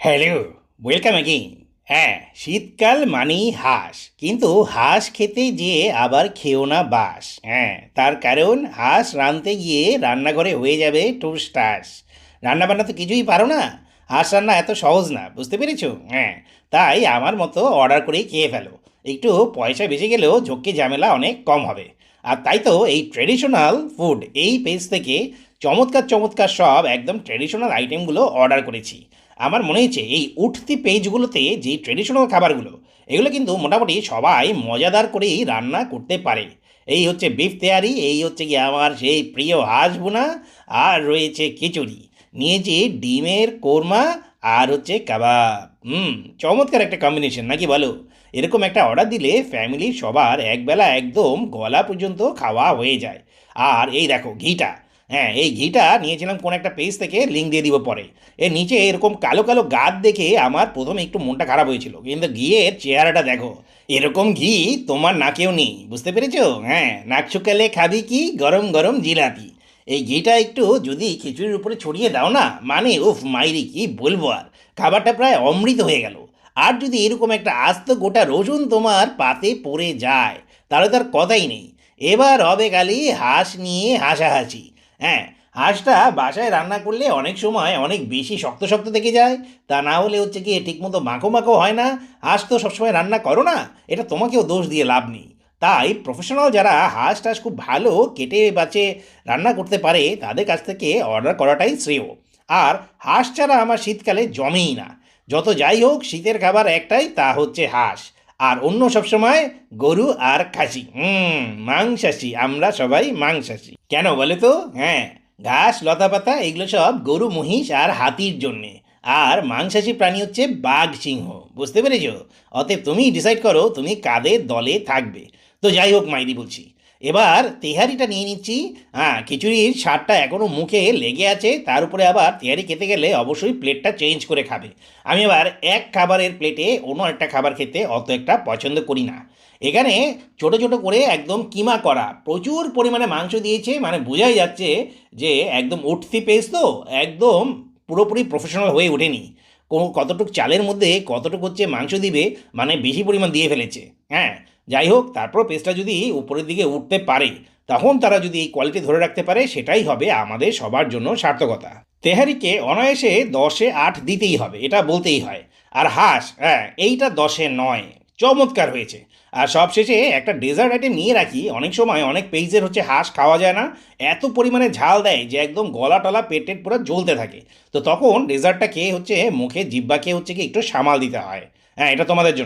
Hello welcome again হ্যাঁ শীতকাল মানেই হাঁস। কিন্তু হাঁস খেতে গিয়ে আবার খেও না বাস হ্যাঁ তার কারণ হাঁস রাঁধতে গিয়ে রান্নাঘরে হয়ে যাবে টুসটাস রান্না বান্না তো কিছুই পারো না। হাঁস রান্না এত সহজ না, বুঝতে পেরেছ? হ্যাঁ তাই আমার মতো অর্ডার করেই খেয়ে ফেলো। একটু পয়সা বেশি গেলেও ঝক্কি ঝামেলা অনেক কম হবে। আর তাই তো এই ট্রেডিশনাল ফুড এই পেজ থেকে চমৎকার চমৎকার সব একদম ট্রেডিশনাল আইটেমগুলো অর্ডার করেছি। আমার মনে হচ্ছে এই উঠতি পেজগুলোতে যে ট্রেডিশনাল খাবারগুলো, এগুলো কিন্তু মোটামুটি সবাই মজাদার করেই রান্না করতে পারে। এই হচ্ছে বিফ তেয়ারি, এই হচ্ছে কি আমার সেই প্রিয় হাঁস বোনা আর রয়েছে খিচুড়ি। নিয়েছি ডিমের কোরমা আর হচ্ছে কাবাব। হুম, চমৎকার একটা কম্বিনেশন নাকি বলো? এরকম একটা অর্ডার দিলে ফ্যামিলির সবার একবেলা একদম গলা পর্যন্ত খাওয়া হয়ে যায়। আর এই দেখো ঘিটা। হ্যাঁ এই ঘিটা নিয়েছিলাম কোন একটা পেজ থেকে লিঙ্ক দিয়ে দিব পরে। এর নিচে এরকম কালো কালো গাদ দেখে আমার প্রথমে একটু মনটা খারাপ হয়েছিল। কিন্তু ঘিয়ের চেহারাটা দেখো, এরকম ঘি তোমার নাকেও নেই, বুঝতে পেরেছ? হ্যাঁ নাক শুকালে খাবি কি? গরম গরম জিলাপি। এই ঘিটা একটু যদি খিচুড়ির উপরে ছড়িয়ে দাও না মানে উফ, মাইরি, কি বলব আর? খাবারটা প্রায় অমৃত হয়ে গেল। আর যদি এরকম একটা আস্ত গোটা রসুন তোমার পাতে পড়ে যায়, তাহলে তার কথাই নেই। এবার হবে খালি হাঁস নিয়ে হাসাহাসি। হ্যাঁ হাঁসটা বাসায় রান্না করলে অনেক সময় অনেক বেশি শক্ত শক্ত থেকে যায়। তা না হলে হচ্ছে কি, ঠিকমতো মাখো মাখো হয় না। হাঁস তো সবসময় রান্না করো না, এটা তোমাকেও দোষ দিয়ে লাভ নেই। তাই প্রফেশনাল যারা হাঁস টাস খুব ভালো কেটে বাঁচে রান্না করতে পারে, তাদের কাছ থেকে অর্ডার করাটাই শ্রেয়। আর হাঁস ছাড়া আমার শীতকালে জমেই না। যত যাই হোক, শীতের খাবার একটাই, তা হচ্ছে হাঁস। আর অন্য সবসময় গরু আর খাসি। হুম মাংসাসী আমরা সবাই মাংসাসী কেন বলে তো? হ্যাঁ ঘাস লতা পাতা এগুলো সব গরু, মহিষ আর হাতির জন্যে। আর মাংসাশী প্রাণী হচ্ছে বাঘ সিংহ। বুঝতে পেরেছ? অতএব তুমি ডিসাইড করো, তুমি কাদের দলে থাকবে। তো যাই হোক, মাইরি বলছি। এবার তেহারিটা নিয়ে নিচ্ছি। হ্যাঁ খিচুড়ির স্বাদটা এখনও মুখে লেগে আছে, তার উপরে আবার তেহারি খেতে গেলে অবশ্যই প্লেটটা চেঞ্জ করে খাবে। আমি আবার এক খাবারের প্লেটে অন্য একটা খাবার খেতে অত একটা পছন্দ করি না। এখানে ছোট ছোট করে একদম কিমা করা। প্রচুর পরিমাণে মাংস দিয়েছে মানে বোঝাই যাচ্ছে যে একদম উঠতি পেস তো, একদম পুরোপুরি প্রফেশনাল হয়ে ওঠেনি। কতটুক চালের মধ্যে কতটুকু হচ্ছে মাংস দিবে মানে বেশি পরিমাণ দিয়ে ফেলেছে। হ্যাঁ যাই হোক তারপর পেস্টটা যদি উপরের দিকে উঠতে পারে, তখন তারা যদি এই কোয়ালিটি ধরে রাখতে পারে, সেটাই হবে আমাদের সবার জন্য সার্থকতা। তেহারিকে অনায়াসে দশে আট দিতেই হবে, এটা বলতেই হয়। আর হাঁস হ্যাঁ এইটা দশে নয়, চমৎকার হয়েছে। আর সবশেষে একটা ডেজার্ট আইটেম নিয়ে রাখি, অনেক সময় অনেক পেজের হচ্ছে হাঁস খাওয়া যায় না, এত পরিমাণে ঝাল দেয় যে একদম গলা টলা পেটের পুরো জ্বলতে থাকে। তো তখন ডেজার্টটা খেয়ে হচ্ছে মুখে জিব্বা খেয়ে হচ্ছে কি একটু সামাল দিতে হয়। হ্যাঁ এটা তোমাদের জন্য।